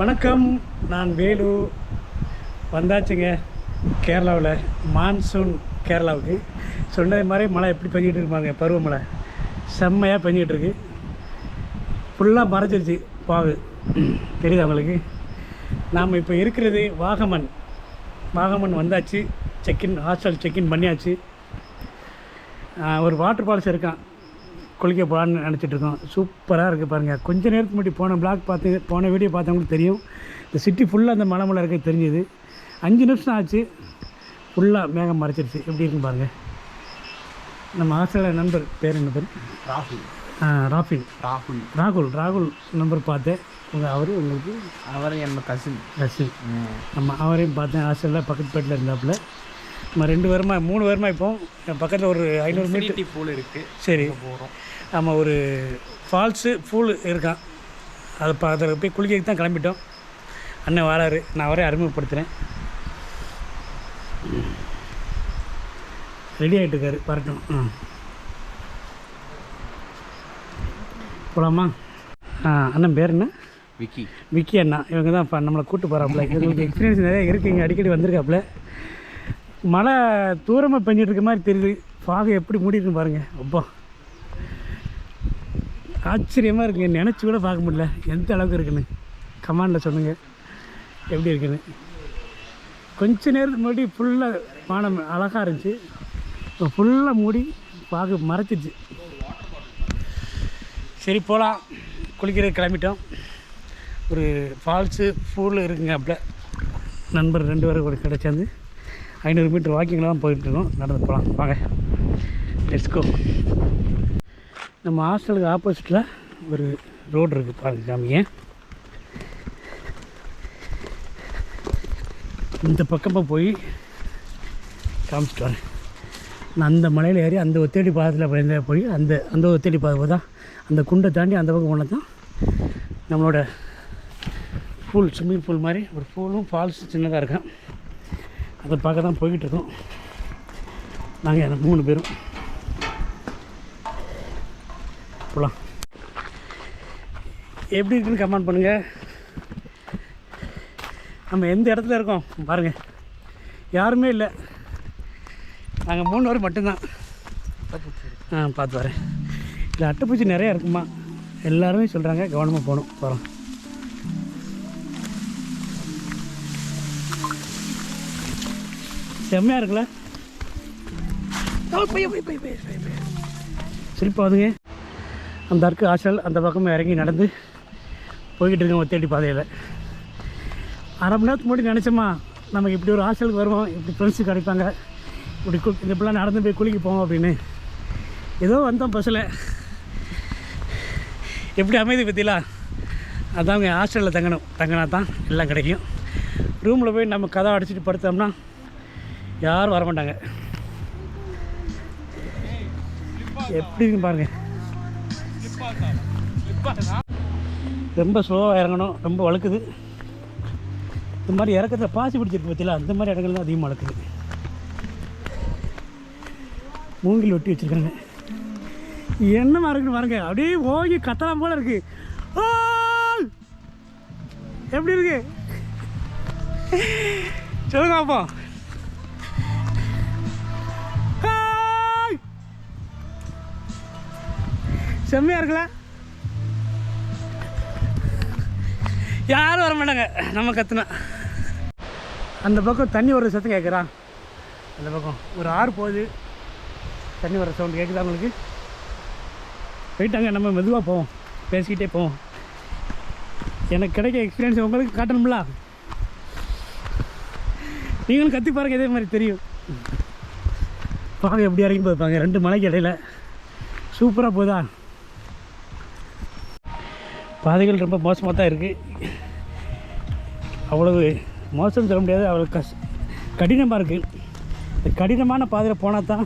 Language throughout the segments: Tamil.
வணக்கம் நான் வேலு. வந்தாச்சுங்க கேரளாவில். மான்சூன் கேரளாவுக்கு. சொன்னது மாதிரி மழை எப்படி பெஞ்சிகிட்டு இருப்பாங்க பருவமழை. செம்மையாக பெஞ்சிட்டு இருக்கு. ஃபுல்லாக மறைச்சிருச்சு பாகு. தெரியுது அவங்களுக்கு நாம் இப்போ இருக்கிறது வாகமன். வாகமன் வந்தாச்சு. செக்இன் ஹாஸ்டல் செக்இன் பண்ணியாச்சு. ஒரு வாட்டர் ஃபால்ஸ் இருக்கான். குளிக்க போகலான்னு நினச்சிட்டு இருக்கோம். சூப்பராக இருக்குது பாருங்கள் கொஞ்ச நேரத்துக்கு முன்னாடி போன பிளாக் பார்த்து போன வீடியோ பார்த்தவங்களுக்கு தெரியும். இந்த சிட்டி ஃபுல்லாக அந்த மலை மலை இருக்க தெரிஞ்சுது. அஞ்சு நிமிஷம் ஆச்சு. ஃபுல்லாக மேகம் மறைச்சிருச்சு. எப்படி இருக்குன்னு பாருங்கள் நம்ம ஹாஸ்டலில் நண்பர் பேர் என்ன பேர்? ராகுல். ராஃபின் ராகுல். ராகுல். ராகுல் நம்பர் பார்த்தேன். உங்கள் அவரு உங்களுக்கு? அவர் என்னோட கசின் ரசில் நம்ம அவரையும் பார்த்தேன். ஹாஸ்டலில் பக்கத்து பேட்டில் இருந்தாப்புல. நம்ம ரெண்டு வருமா மூணு வருமா இப்போ? என் பக்கத்தில் ஒரு ஐநூறு மீட்டர் பூல் இருக்கு. சரி. போகிறோம் நம்ம ஒரு ஃபால்ஸு ஃபூல் இருக்கான். அதை பா அதில் போய் குளிக்கிறதுக்கு தான் கிளம்பிட்டோம். அண்ணன் வராரு. நான் அவரே அறிமுகப்படுத்துகிறேன் ரெடி ஆகிட்டு இருக்காரு. வரட்டும். ஆ. போகலாமா ஆ அண்ணன் பேர் என்ன? விக்கி. விக்கி அண்ணா. இவங்க தான் இப்போ நம்மளை கூட்டு போகிறாப்புல இவங்களுக்கு எக்ஸ்பீரியன்ஸ் நிறைய இருக்குது இங்கே அடிக்கடி வந்திருக்காப்புல. மழை தூரமாக பெஞ்சிட்டு இருக்க மாதிரி தெரியுது. ஃபாகை எப்படி மூடிட்டு பாருங்கள் அப்போ. ஆச்சரியமாக இருக்குங்க. நினச்சி கூட பார்க்க முடியல. எந்த அளவுக்கு இருக்குன்னு. கமாண்டில் சொல்லுங்கள் எப்படி இருக்குன்னு. கொஞ்ச நேரத்துக்கு முன்னாடி ஃபுல்லாக வானம் அழகாக இருந்துச்சு. இப்போ ஃபுல்லாக மூடி பாகு மறைச்சிருச்சு. சரி போகலாம் குளிக்கிறது கிளம்பிட்டோம். ஒரு ஃபால்ஸு ஃபூல் இருக்குங்க அப்படியே நண்பர் ரெண்டு பேரும் கூட கிடச்சாந்து ஐநூறு மீட்டர் வாக்கிங்கில் தான் போயிட்டுருக்கோம். நடந்து போகலாம். வாங்க. லெட்ஸ்கோ நம்ம ஹாஸ்டலுக்கு ஆப்போசிட்டில் ஒரு ரோடு இருக்குது பாருங்கள் காமிங்க இந்த பக்கமாக போய் காமிச்சிட்டு வரேன். நான் அந்த மலையில் ஏறி அந்த ஒத்தேடி பாதத்தில் பயந்த போய் அந்த அந்த ஒத்தேடி பாதை தான் அந்த குண்டை தாண்டி அந்த பக்கம் போனால் தான் நம்மளோட பூல் ஸ்விம்மிங் பூல் மாதிரி ஒரு பூலும் ஃபால்ஸ் சின்னதாக இருக்கும். அதை பார்க்க தான் போய்கிட்டு இருக்கோம் நாங்கள் மூணு பேரும். போகலாம் எப்படி இருக்குன்னு கமெண்ட் பண்ணுங்கள் நம்ம எந்த இடத்துல இருக்கோம்? பாருங்கள் யாருமே இல்லை. நாங்கள் மூணு பேர் மட்டும்தான். ஆ பார்த்து வரேன். இல்லை அட்டைப்பூச்சி நிறையா இருக்குமா? எல்லாருமே சொல்கிறாங்க கவனமாக போகணும். போகிறோம் செம்மையாக இருக்குல்ல? சிரிப்பாதுங்க அந்த அருக்கு ஹாஸ்டல் அந்த பக்கமாக இறங்கி நடந்து போய்கிட்டு இருக்கோம் ஒத்தேடி பாதையில். அரை மணி நேரத்துக்கு முன்னாடி நினச்சோமா நமக்கு இப்படி ஒரு ஹாஸ்டலுக்கு வருவோம் இப்படி ஃப்ரெண்ட்ஸு கிடைப்பாங்க இப்படி கு இப்படிலாம் நடந்து போய் குளிக்க போவோம் அப்படின்னு. ஏதோ வந்தோம் பஸ்ஸில் எப்படி அமைதி பற்றிலா அதாங்க ஹாஸ்டலில் தங்கணும். தங்கினா தான் எல்லாம் கிடைக்கும். ரூமில் போய் நம்ம கதை அடிச்சுட்டு படுத்தோம்னா யாரும் வர மாட்டாங்க. எப்படி இருக்குன்னு பாருங்க. ரொம்ப ஸ்லோவாக இறங்கணும். ரொம்ப வழுக்குது. இந்த மாதிரி இறக்கத்தில் பாசி பிடிச்சிருக்கு பற்றில அந்த மாதிரி இடங்கள் தான் அதிகமாக வளர்க்குது மூங்கில் ஒட்டி வச்சுருக்காங்க. என்னமா இருக்குன்னு பாருங்க. அப்படியே ஓகி கத்தலாம் போல இருக்கு. எப்படி இருக்கு? சொல்லுங்க அப்போ. செம்மையாக இருக்குல்ல? யாரும் வர மாட்டாங்க. நம்ம கற்றுனா அந்த பக்கம் தண்ணி வர சத்தம் கேட்குறா அந்த பக்கம் ஒரு ஆறு போகுது. தண்ணி வர சவுண்ட் கேட்குதா உங்களுக்கு? போயிட்டாங்க நம்ம மெதுவாக போவோம். பேசிக்கிட்டே போவோம். எனக்கு கிடைக்க எக்ஸ்பீரியன்ஸ் உங்களுக்கு காட்டணும்ல? நீங்களும் கத்தி பாருங்க இதே மாதிரி தெரியும். பாவை எப்படி இறங்கி போயிருப்பாங்க ரெண்டு மலைக்கு இடையில். சூப்பராக போதா பாதைகள் ரொம்ப மோசமாக தான் இருக்குது அவ்வளவு மோசம் சொல்ல முடியாது. அவ்வளோ கஷ் கடினமாக இருக்குது இந்த கடினமான பாதையில் போனால் தான்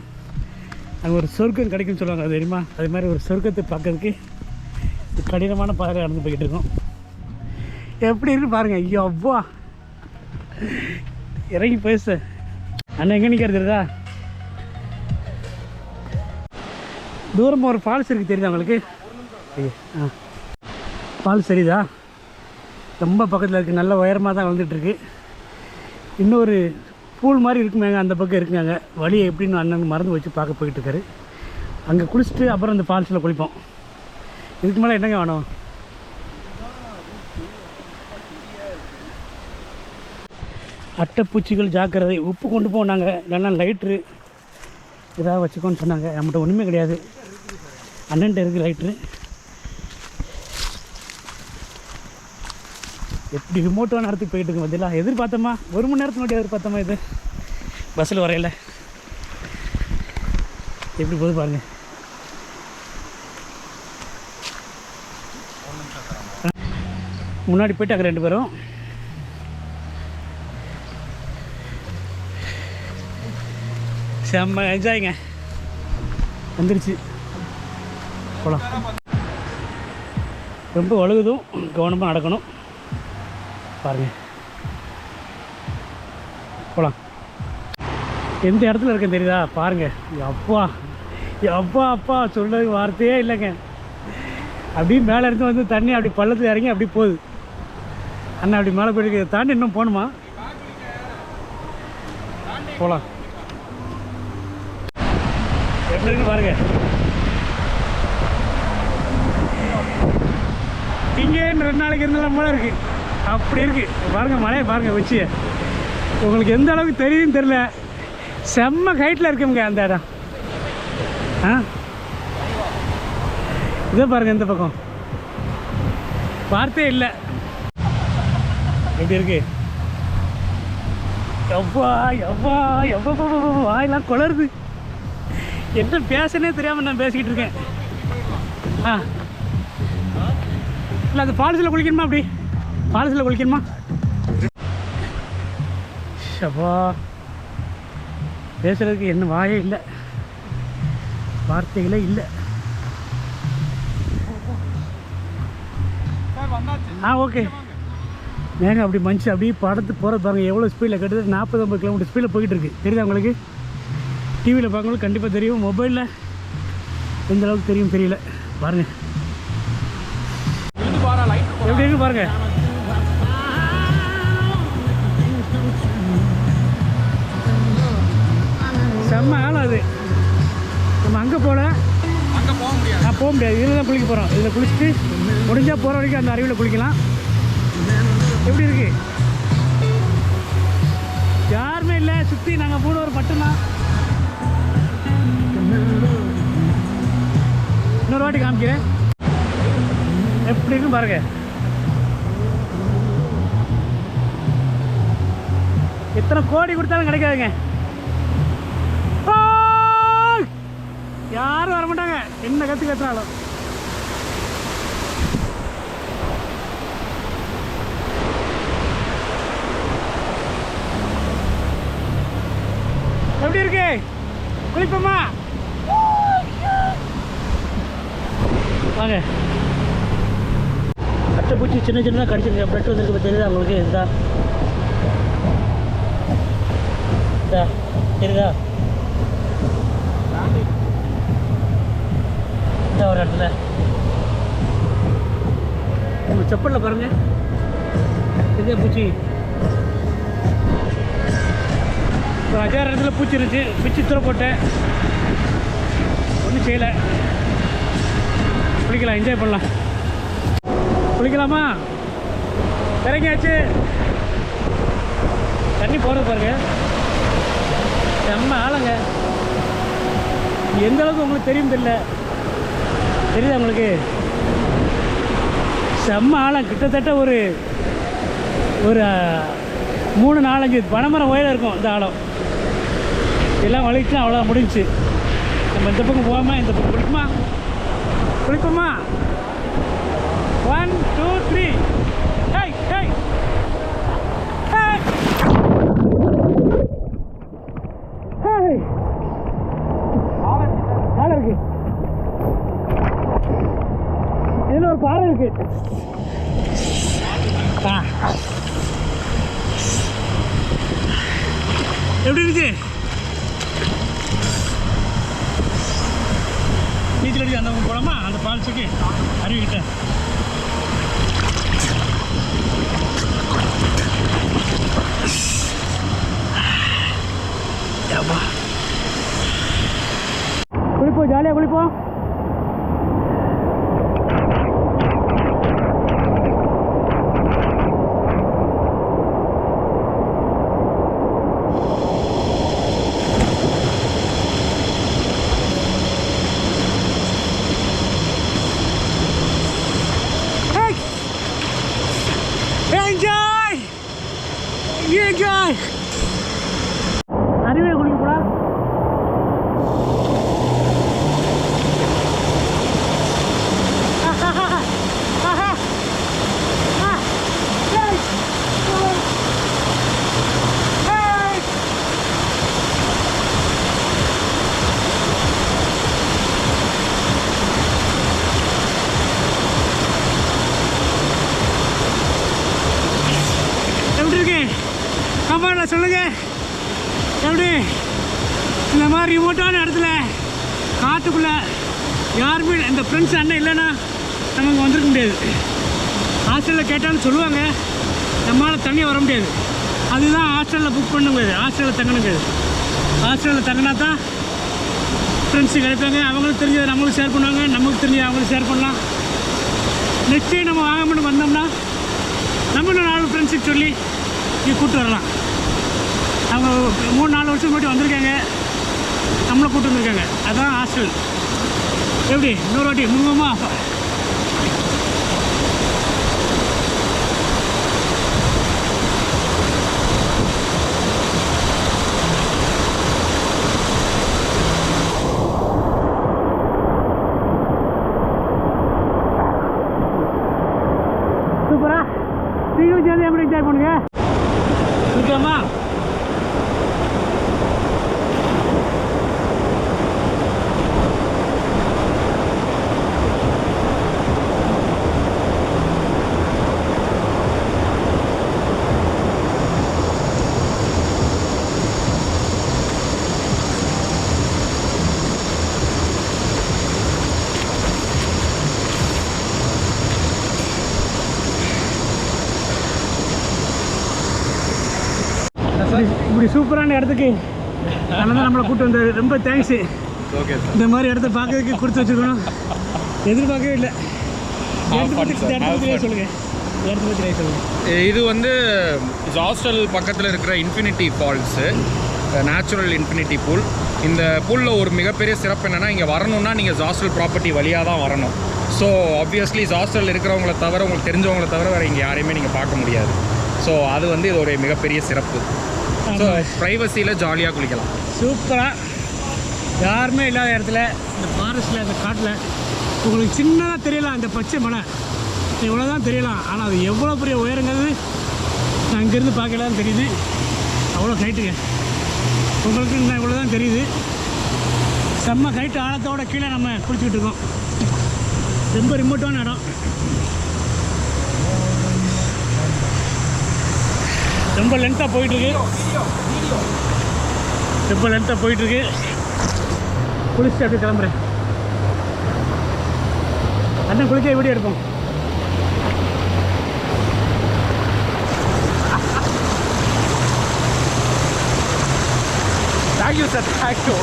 அங்கே ஒரு சொர்க்கம் கிடைக்கும்னு சொல்லுவாங்க அது தெரியுமா? அது மாதிரி ஒரு சொர்க்கத்தை பார்க்கறதுக்கு கடினமான பாதையில் நடந்து போய்கிட்டு இருக்கோம். எப்படி இருக்கு பாருங்கள் ஐயோ அவ்வா. இறங்கி பேச அண்ணன் எங்கே நிற்கிறது தெரியுதா? தூரமாக ஒரு ஃபால்ஸ் இருக்குது தெரியுதா உங்களுக்கு? ஐயோ, ஆ. பால் சரிதா? ரொம்ப பக்கத்தில் இருக்குது நல்ல உயரமாக தான் வளர்ந்துட்டுருக்கு. இன்னொரு பூல் மாதிரி இருக்குமேங்க அந்த பக்கம் இருக்குங்க வழியை எப்படின்னு அண்ணன் மறந்து வச்சு பார்க்க போயிட்டு இருக்காரு. அங்கே குளிச்சுட்டு அப்புறம் இந்த ஃபால்ஸில் குளிப்போம். இதுக்கு மேலே என்னங்க வேணும்? அட்டைப்பூச்சிகள் ஜாக்கிரதை. உப்பு கொண்டு போனாங்க இல்லைன்னா லைட்ரு ஏதாவது வச்சுக்கோன்னு சொன்னாங்க. நம்மகிட்ட ஒன்றுமே கிடையாது. அண்ணன்ட்ட இருக்குது லைட்ரு எப்படி ரிமோட்டான நேரத்துக்கு போயிட்டு இருக்கு பதிலா எதிர்பார்த்தோமா? ஒரு மணி நேரத்துக்கு மட்டும் எதிர்பார்த்தோமா இது? பஸ்ஸில் வரையில. எப்படி போகுது பாருங்க. முன்னாடி போயிட்டு அங்கே ரெண்டு பேரும். செம்ம என்ஜாய்ங்க வந்துருச்சு. போகலாம் ரொம்ப ஒழுகுதும் கவனமாக நடக்கணும். பாருங்க. போகலாம் எந்த இடத்துல இருக்கேன் தெரியுதா? பாருங்க. அப்பா அப்பா அப்பா சொல்றதுக்கு வார்த்தையே இல்லைங்க. அப்படியே மேலே இருந்து வந்து தண்ணி அப்படி பள்ளத்தில் இறங்கி அப்படி போகுது. அண்ணா அப்படி மேலே போயிட்டு தாண்டி இன்னும் போகணுமா? போகலாம் எப்படி இருக்கு பாருங்க. இங்கே ரெண்டு நாளைக்கு இருந்தாலும் மழை இருக்கு. அப்படி இருக்குது பாருங்கள் மழையை பாருங்க வச்சு உங்களுக்கு எந்த அளவுக்கு தெரியுதுன்னு தெரில செம்ம ஹைட்டில் இருக்குங்க அந்த இடம். ஆ? இதை பாருங்க இந்த பக்கம். வார்த்தையே இல்லை. எப்படி இருக்கு? எவ்வா எவ்வா எவ்வளோ வாயெல்லாம் குளருது. என்ன பேசனே தெரியாமல் நான் பேசிக்கிட்டு இருக்கேன். ஆ. இல்லை அந்த ஃபால்ஸில் குளிக்கணுமா அப்படி? ஃபால்ஸில் குளிக்கணுமா? ஷபா. பேசுறதுக்கு என்ன வாயே இல்லை. வார்த்தைகளே இல்லை. ஆ ஓகே. மேங்க அப்படி மனுச்சு அப்படியே படத்து போகிறது பாருங்க. எவ்வளோ ஸ்பீடில் கட்டுது? நாற்பது ஐம்பது கிலோமீட்டர் ஸ்பீடில் போயிட்டு இருக்கு தெரியுதா உங்களுக்கு? டிவியில் பார்க்கும்போது கண்டிப்பாக தெரியும். மொபைலில் எந்த அளவுக்கு தெரியும் தெரியல. பாருங்க. எப்படி இருக்கு பாருங்க? செம்ம ஆழம் அது. நம்ம அங்கே போல. அங்க போக முடியாது. நான் போக முடியாது. இதில் தான் குளிக்க போகிறோம் இதில் குளிச்சுட்டு முடிஞ்சால் போகிற வரைக்கும் அந்த அருவியில் குளிக்கலாம். எப்படி இருக்கு? யாருமே இல்லை. சுற்றி நாங்கள் மூணு மட்டும்தான். இன்னொரு வாட்டி காமிக்கிறேன். எப்படி இருக்குன்னு பாருங்க. எத்தனை கோடி கொடுத்தாலும் கிடைக்காதுங்க. யாரும் வர மாட்டாங்க. என்ன கற்று கத்துனாலும். எப்படி இருக்கு? குளிப்போமா? வாங்க. அட்டைப்பூச்சி சின்ன சின்னதாக கடிச்சிருங்க பிளட் வந்துருக்கு தெரியுதா உங்களுக்கு? இதுதான் இதா தெரியுதா? இந்த ஒரு இடத்துல. உங்கள் செப்பலில் பாருங்க. இதே பூச்சி. ஒரு அஞ்சாறு இடத்துல பூச்சி இருந்துச்சு. பிச்சு தூர போட்டேன். ஒன்றும் செய்யலை. குளிக்கலாம் என்ஜாய் பண்ணலாம். குளிக்கலாமா? இறங்கியாச்சு. தண்ணி போகிறது பாருங்க. செம்ம ஆளுங்க. எந்த அளவுக்கு உங்களுக்கு தெரியும் தெரியல. தெரியுதா உங்களுக்கு? செம்ம ஆழம். கிட்டத்தட்ட ஒரு ஒரு மூணு நாலஞ்சு பனைமரம் ஓயில் இருக்கும் இந்த ஆழம். எல்லாம் வலிச்சு அவ்வளோ முடிஞ்சுச்சு. நம்ம இந்த பக்கம் போகாமல் இந்த பக்கம் குளிப்போமா? குளிப்போமா? ஒன் டூ த்ரீ எப்படி இருக்கு நீச்சல் அடிக்க அந்த போலாமா? அந்த பால்ஸுக்கு அருவிக்கிட்ட குளிப்போம் ஜாலியாக குளிப்போம் அதுதான் ஹாஸ்டலில் புக் பண்ண ஹாஸ்டலில் தங்கணும் ஹாஸ்டலில் தங்கினா தான் ஃப்ரெண்ட்ஸு கிடைப்பாங்க. அவங்களுக்கு தெரிஞ்சதை நம்மளுக்கு ஷேர் பண்ணுவாங்க. நமக்கு தெரிஞ்சதை அவங்களுக்கு ஷேர் பண்ணலாம். நெக்ஸ்ட் நம்ம வாங்கமன்னு வந்தோம்னா நம்ம நாலு ஃப்ரெண்ட்ஸுக்கு சொல்லி இங்கே கூப்பிட்டு வரலாம். அவங்க மூணு நாலு வருஷம் முன்னாடி வந்திருக்காங்க. நம்மளை கூப்பிட்டு வந்திருக்காங்க. அதுதான் ஹாஸ்டல் எப்படி? இன்னொரு வாட்டி முழுவமா சூப்பரா நீங்களும் சேர்ந்து எப்படி என்ஜாய் பண்ணுங்க? ஓகேம்மா இப்படி- இப்படி சூப்பரான இடத்துக்கு அதனால தான் நம்மளை கூப்பிட்டு வந்தது ரொம்ப தேங்க்ஸு ஓகே இந்த மாதிரி இடத்த பார்க்கறதுக்கு கொடுத்து வச்சுருக்கணும். எதிர்பார்க்கவே இல்லை. சொல்லுங்கள் இது வந்து ஹாஸ்டல் பக்கத்தில் இருக்கிற infinity falls natural infinity pool இந்த பூலில் ஒரு மிகப்பெரிய சிறப்பு என்னென்னா இங்கே வரணும்னா நீங்கள் ஹாஸ்டல் ப்ராப்பர்ட்டி வழியாக தான் வரணும். ஸோ ஆப்வியஸ்லி ஹாஸ்டல் இருக்கிறவங்கள தவிர உங்களுக்கு தெரிஞ்சவங்கள தவிர வேறு இங்கே யாரையுமே நீங்கள் பார்க்க முடியாது. ஸோ அது வந்து இது ஒரு மிகப்பெரிய சிறப்பு. ஸோ ப்ரைவசியில் ஜாலியாக குளிக்கலாம். சூப்பராக யாருமே இல்லாத இடத்துல இந்த ஃபாரஸ்ட்டில் இந்த காட்டில் உங்களுக்கு சின்னதாக தெரியலாம் இந்த பச்சை மலை. இவ்வளோ தான் தெரியலாம். ஆனால் அது எவ்வளோ பெரிய உயரங்கிறது நான் இங்கேருந்து பார்க்கல தான் தெரியுது. அவ்வளோ ஹைட்டுங்க உங்களுக்கு இன்னும் இவ்வளோ தான் தெரியுது. செம்ம ஹைட்டு ஆழத்தோட கீழே நம்ம குளிச்சுக்கிட்டு இருக்கோம். ரொம்ப ரிமோட்டான இடம். ரொம்ப லென்த்தாக போயிட்டுருக்கு. ரொம்ப லென்த்தாக போயிட்டுருக்கு. குளிச்சுட்டு அப்படியே கிளம்புறேன். அண்ணன் குளிக்க வீடியோ எடுப்போம். Thank you sir thank you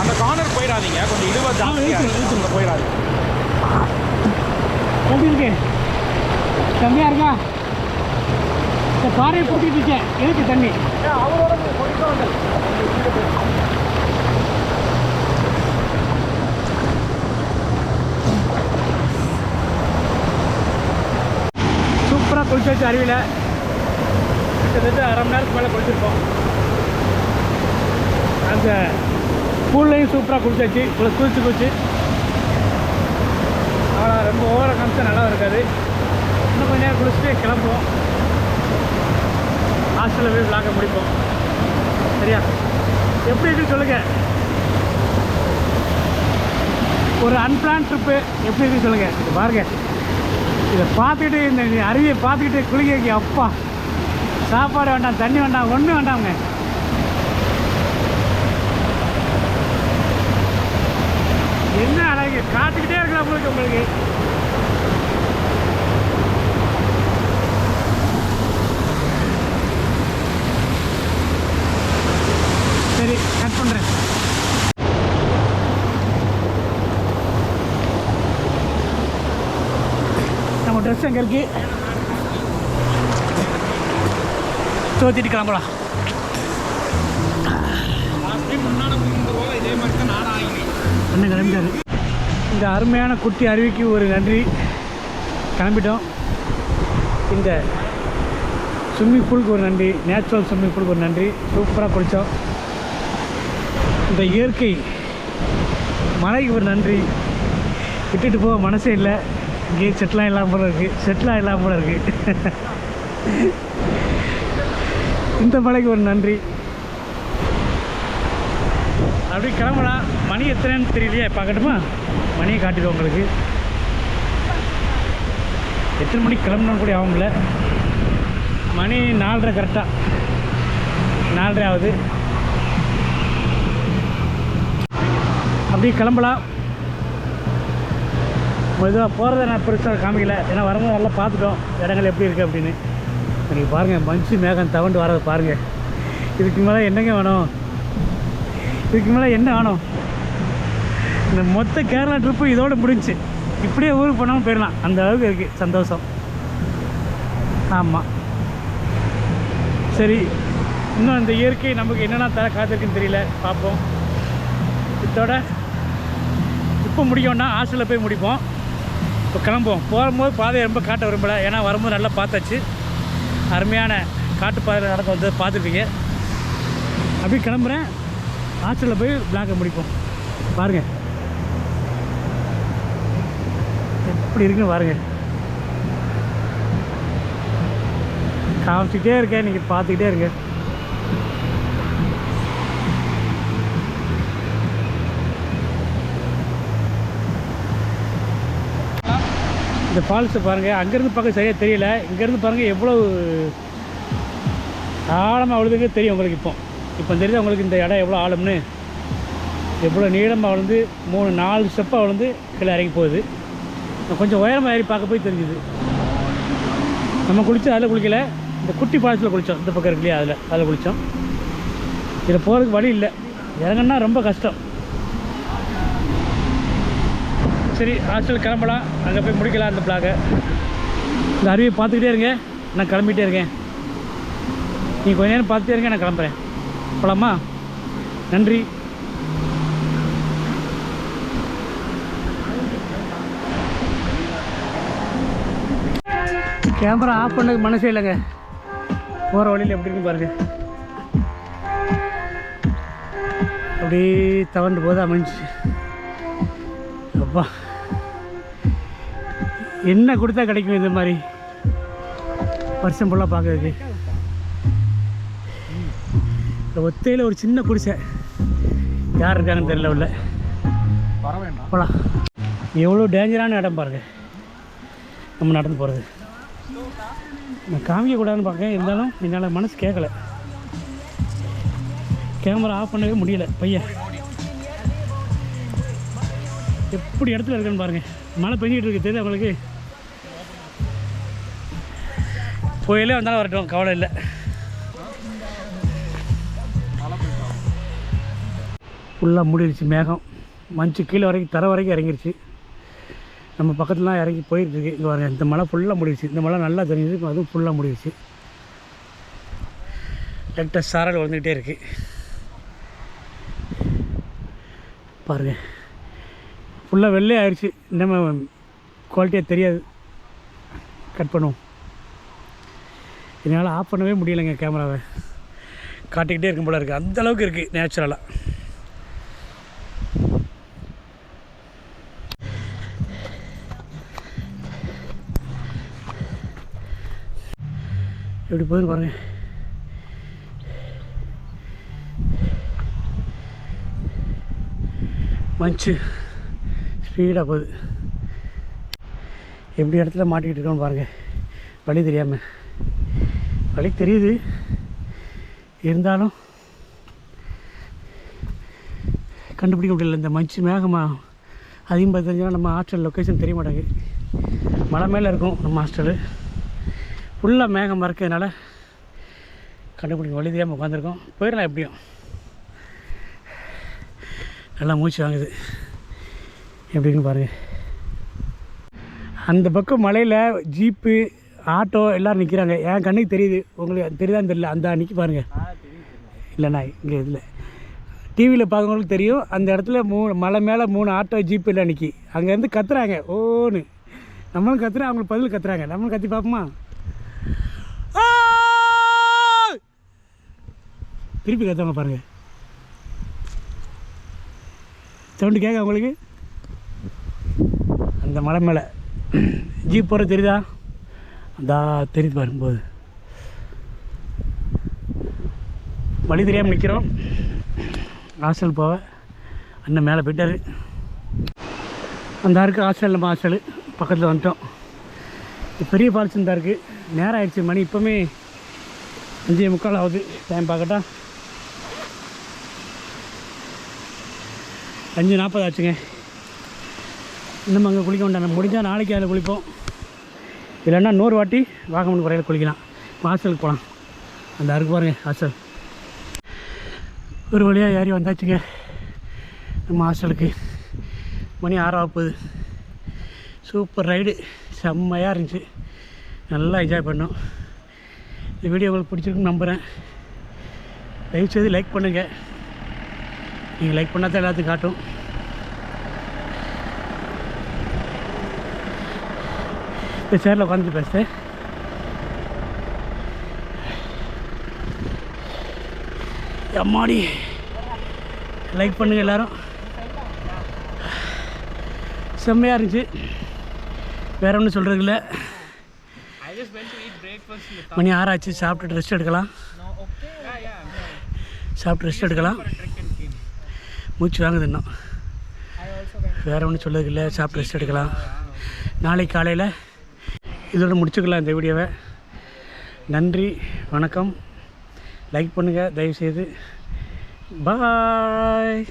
அந்த கார்னர் போயிடாதீங்க. கொஞ்சம் இழுவ ஜாஸ்தியா இருக்கு. அங்க போயிடாதீங்க. எப்படி இருக்கு. கம்மியாக இருக்கா? இந்த பாறையை பிடிச்சிட்டு இருக்கேன். எதுக்கு தண்ணி? சூப்பராக குளிச்சாச்சு அருவியில் கிட்டத்தட்ட அரை மணி நேரத்துக்கு மேலே குளிச்சிருப்போம் அந்த ஸ்கூல்லையும் சூப்பராக குளிச்சாச்சு இவ்வளோ குளிச்சு குளிச்சு ஆனால் ரொம்ப ஓவர காமிச்சா நல்லா இருக்காது. இன்னும் கொஞ்சம் நேரம் குளிச்சுட்டு கிளம்புவோம். ஹாஸ்டலில் போய் விளாக முடிப்போம். சரியா? எப்படி இருக்குன்னு சொல்லுங்கள் ஒரு அன்பிளான் ட்ரிப்பு எப்படி இருக்குன்னு சொல்லுங்கள் இது பாருங்க. இதை பார்த்துக்கிட்டு இந்த அருவியை பார்த்துக்கிட்டு குளிக்க அப்பா. சாப்பாடு வேண்டாம் தண்ணி வேண்டாம் ஒன்றும் வேண்டாம்ங்க. என்ன அழகு. காத்துக்கிட்டே இருக்கலாம் உங்களுக்கு உங்களுக்கு. சரி கட் பண்ணுறேன் நம்ம ட்ரெஸ் எங்கே இருக்குது தோத்திட்டு கிளம்பலாம். அண்ணன் கிளம்பிட்டாரு. இந்த அருமையான குட்டி அருவிக்கு ஒரு நன்றி. கிளம்பிட்டோம். இந்த ஸ்விம்மிங் பூலுக்கு ஒரு நன்றி. நேச்சுரல் ஸ்விம்மிங் பூலுக்கு ஒரு நன்றி. சூப்பராக குளித்தோம் இந்த இயற்கை. மலைக்கு ஒரு நன்றி. விட்டுட்டு போக மனசே இல்லை. இங்கேயே செட்டிலாம் இல்லாமல் போல இருக்குது செட்டிலாக இல்லாமல் போல இருக்குது இந்த மலைக்கு ஒரு நன்றி. அப்படி கிளம்பலாம் மணி எத்தனைன்னு தெரியலையே பார்க்கட்டுமா மணியை காட்டிடுவோம் உங்களுக்கு. எத்தனை மணிக்கு கிளம்பணும் கூட ஆகும்ல மணி நாலரை கரெக்டாக நாலரை ஆகுது. அப்படியே கிளம்பலாம். மெதுவாக போகிறத நான் பெருசாக காமிக்கல. ஏன்னா வரும்போது நல்லா பார்த்துட்டோம். இடங்கள் எப்படி இருக்குது அப்படின்னு. நீங்கள் பாருங்கள் மஞ்சு மேகம் தவண்டு வரது பாருங்கள் இதுக்கு மேலே என்னங்க வேணும்? இதுக்கு மேலே என்ன வேணும்? இந்த மொத்த கேரளா ட்ரிப்பு இதோடு முடிஞ்சுச்சு இப்படியே ஊருக்கு போனாமல் போயிடலாம். அந்த அளவுக்கு இருக்குது சந்தோஷம். ஆமாம் சரி. இன்னும் இந்த இயற்கை நமக்கு என்னென்ன தர காத்திருக்குன்னு தெரியல. பார்ப்போம். இதோட எப்போ முடிக்கணும்னா ஹாஸ்டலில் போய் முடிப்போம். இப்போ கிளம்புவோம். போகும்போது பாதையை ரொம்ப காட்ட விரும்பலை. ஏன்னா வரும்போது நல்லா பார்த்தாச்சு. அருமையான காட்டு பாதையில் நடந்து வந்து பார்த்துருக்கீங்க அப்படியே கிளம்புறேன். ஹாஸ்டலில் போய் பிளாக்கை முடிப்போம். பாருங்க. எப்படி இருக்குன்னு பாருங்க. காமிச்சிக்கிட்டே இருக்கேன். நீங்கள் பார்த்துக்கிட்டே இருக்கேன் இந்த ஃபால்ஸை பாருங்கள் அங்கேருந்து பார்க்க சரியாக தெரியல. இங்கேருந்து பாருங்கள் எவ்வளோ ஆழமாக அவ்வளோதுங்க தெரியும் உங்களுக்கு இப்போ. இப்போ தெரியுது உங்களுக்கு இந்த இடம் எவ்வளோ ஆழம்னு? எவ்வளோ நீளமாக வளர்ந்து மூணு நாலு ஸ்டெப்பாக வளர்ந்து கீழே இறங்கி போகுது. கொஞ்சம் உயரமாக ஏறி பார்க்க போய் தெரிஞ்சுது. நம்ம குளித்தோம் அதில் குளிக்கல. இந்த குட்டி ஃபால்ஸில் குளித்தோம் இந்த பக்கம் இருக்கு இல்லையா அதில். அதில் குளித்தோம் இதில் போகிறதுக்கு வழி இல்லை. இறங்கன்னா ரொம்ப கஷ்டம். சரி ஹாஸ்டல் கிளம்பலாம். அங்கே போய் முடிக்கலாம் அந்த பிளாகை இந்த அருவியை பார்த்துக்கிட்டே இருங்க. நான் கிளம்பிட்டே இருக்கேன். நீ கொஞ்ச நேரம் பார்த்துட்டே இருங்க நான் கிளம்புறேன். போலாமா? நன்றி. கேமரா ஆஃப் பண்ணதுக்கு மனசே இல்லைங்க. போகிற வழியில் எப்படி இருக்குன்னு பாருங்க. அப்படியே தவண்டு போது அமைஞ்சு அப்பா. என்ன கொடுத்தா கிடைக்கும் இந்த மாதிரி? வருஷம் ஃபுல்லாக பார்க்குறது இந்த ஒத்தையில் ஒரு சின்ன குடிசை. யார் இருக்காங்கன்னு தெரியல உள்ள. போகலாம் எவ்வளோ டேஞ்சரான இடம் பாருங்க. நம்ம நடந்து போகிறது நான் காமிக்கக்கூடாதுன்னு பார்க்கேன் இருந்தாலும் என்னால் மனசு கேட்கல கேமரா ஆஃப் பண்ணவே முடியல பையன். எப்படி இடத்துல இருக்குன்னு பாருங்கள் மழை பெஞ்சிக்கிட்டு இருக்கு தெரியுது அவங்களுக்கு புயலே வந்தாலும் வரட்டும் கவலை இல்லை. ஃபுல்லாக மூடிடுச்சு மேகம். மஞ்சு கீழே வரைக்கும் தர வரைக்கும் இறங்கிருச்சு. நம்ம பக்கத்துலாம் இறங்கி போயிட்டுருக்கு. இங்கே வர இந்த மழை ஃபுல்லாக முடிடுச்சு. இந்த மழை நல்லா தெரிஞ்சுது அதுவும் ஃபுல்லாக முடிடுச்சு. லைட்டாக சாரல் வந்துக்கிட்டே இருக்குது பாருங்கள் ஃபுல்லாக வெள்ளே ஆயிடுச்சு நம்ம குவாலிட்டியாக தெரியாது. கட் பண்ணுவோம். என்னால் ஆஃப் பண்ணவே முடியலைங்க கேமராவை காட்டிக்கிட்டே இருக்கும் போல இருக்குது அந்த அளவுக்கு இருக்குது நேச்சுரலாக எப்படி போகுதுன்னு பாருங்க. மஞ்சு. ஸ்பீடாக போகுது. எப்படி இடத்துல மாட்டிக்கிட்டு இருக்கோன்னு பாருங்கள் வழி தெரியாமல் வழி தெரியுது. இருந்தாலும் கண்டுபிடிக்க முடியல. இந்த மஞ்சு மேகமாக அதிகமாக தெரிஞ்சாலும் நம்ம ஹாஸ்டல் லொக்கேஷன் தெரிய மாட்டேங்குது. மலை மேலே இருக்கும் நம்ம ஹாஸ்டலு ஃபுல்லாக மேகம் மறக்கிறதுனால கண்டுபிடிக்க வழி தெரியாமல் உட்காந்துருக்கோம் போயிடலாம் எப்படியும். நல்லா மூச்சு வாங்குது. எப்படின்னு பாருங்கள் அந்த பக்கம் மலையில் ஜீப்பு ஆட்டோ எல்லோரும் நிற்கிறாங்க என் கண்ணுக்கு தெரியுது. உங்களுக்கு தெரியுதான்னு தெரியல. அந்த நிற்கி பாருங்கள் இல்லைண்ணா இங்கே இதில். டிவியில் பார்க்கறவங்களுக்கு தெரியும். அந்த இடத்துல மூணு மலை மேலே மூணு ஆட்டோ ஜீப் எல்லாம் நிற்கி அங்கேருந்து கத்துறாங்க. ஓன்னு. நம்மளும் கத்துறோம் அவங்களுக்கு பதில் கத்துறாங்க. நம்மளும் கத்தி பார்ப்போமா! திருப்பி கத்துவாங்க பாருங்கள் சவுண்டு கேட்க உங்களுக்கு? அந்த மலை மேலே. ஜீப் போகிற தெரியுதா? அதா தெரியுது வரும்போது. வழி தெரியாமல் நிற்கிறோம் ஹாஸ்டல் போக அண்ணன் மேலே போயிட்டார். அந்த இருக்குது ஹாஸ்டல் நம்ம ஹாஸ்டலு. பக்கத்தில் வந்துட்டோம். பெரிய ஃபால்ஸ் தான் இருக்குது நேரம் ஆயிடுச்சு மணி இப்போவுமே அஞ்சே முக்கால் ஆகுது. டைம் பார்க்கட்டா. அஞ்சு நாற்பது ஆச்சுங்க. இன்னும் அங்கே குளிக்க வேண்டாம். முடிஞ்சால் நாளைக்கு அதில் குளிப்போம். இல்லைன்னா நூறு வாட்டி வாகமன் குறையில் குளிக்கலாம். ஹாஸ்டலுக்கு போகலாம் அந்த அருக்கு பாருங்கள் ஹாஸ்டல். ஒரு வழியாக ஏறி வந்தாச்சுங்க. நம்ம ஹாஸ்டலுக்கு. மணி ஆறாக போகுது. Super ride. செம்மையாக இருந்துச்சு. நல்லா என்ஜாய் பண்ணோம். இந்த வீடியோ உங்களுக்கு பிடிச்சிருக்குன்னு நம்புகிறேன் தயவுசெய்து லைக் பண்ணுங்கள் நீங்கள் லைக் பண்ணால் தான் எல்லாத்துக்கும் காட்டும். இந்த சேரில் உட்காந்து பேசுகிறேன் அம்மாடி லைக் பண்ணுங்க எல்லாரும். செம்மையாக இருந்துச்சு. வேற ஒன்றும் சொல்கிறது இல்லை மணி ஆறாச்சு சாப்பிட்டு ரெஸ்ட் எடுக்கலாம். சாப்பிட்டு ரெஸ்ட் எடுக்கலாம். மூச்சு வாங்குது இன்னும். I வேற ஒன்றும் சொல்கிறது இல்லை சாப்பிட்டு ரெஸ்ட் எடுக்கலாம். நாளைக்கு காலையில் இதோட முடிச்சுக்கலாம் இந்த வீடியோவை. நன்றி வணக்கம். லைக் பண்ணுங்கள் தயவுசெய்து. பாய்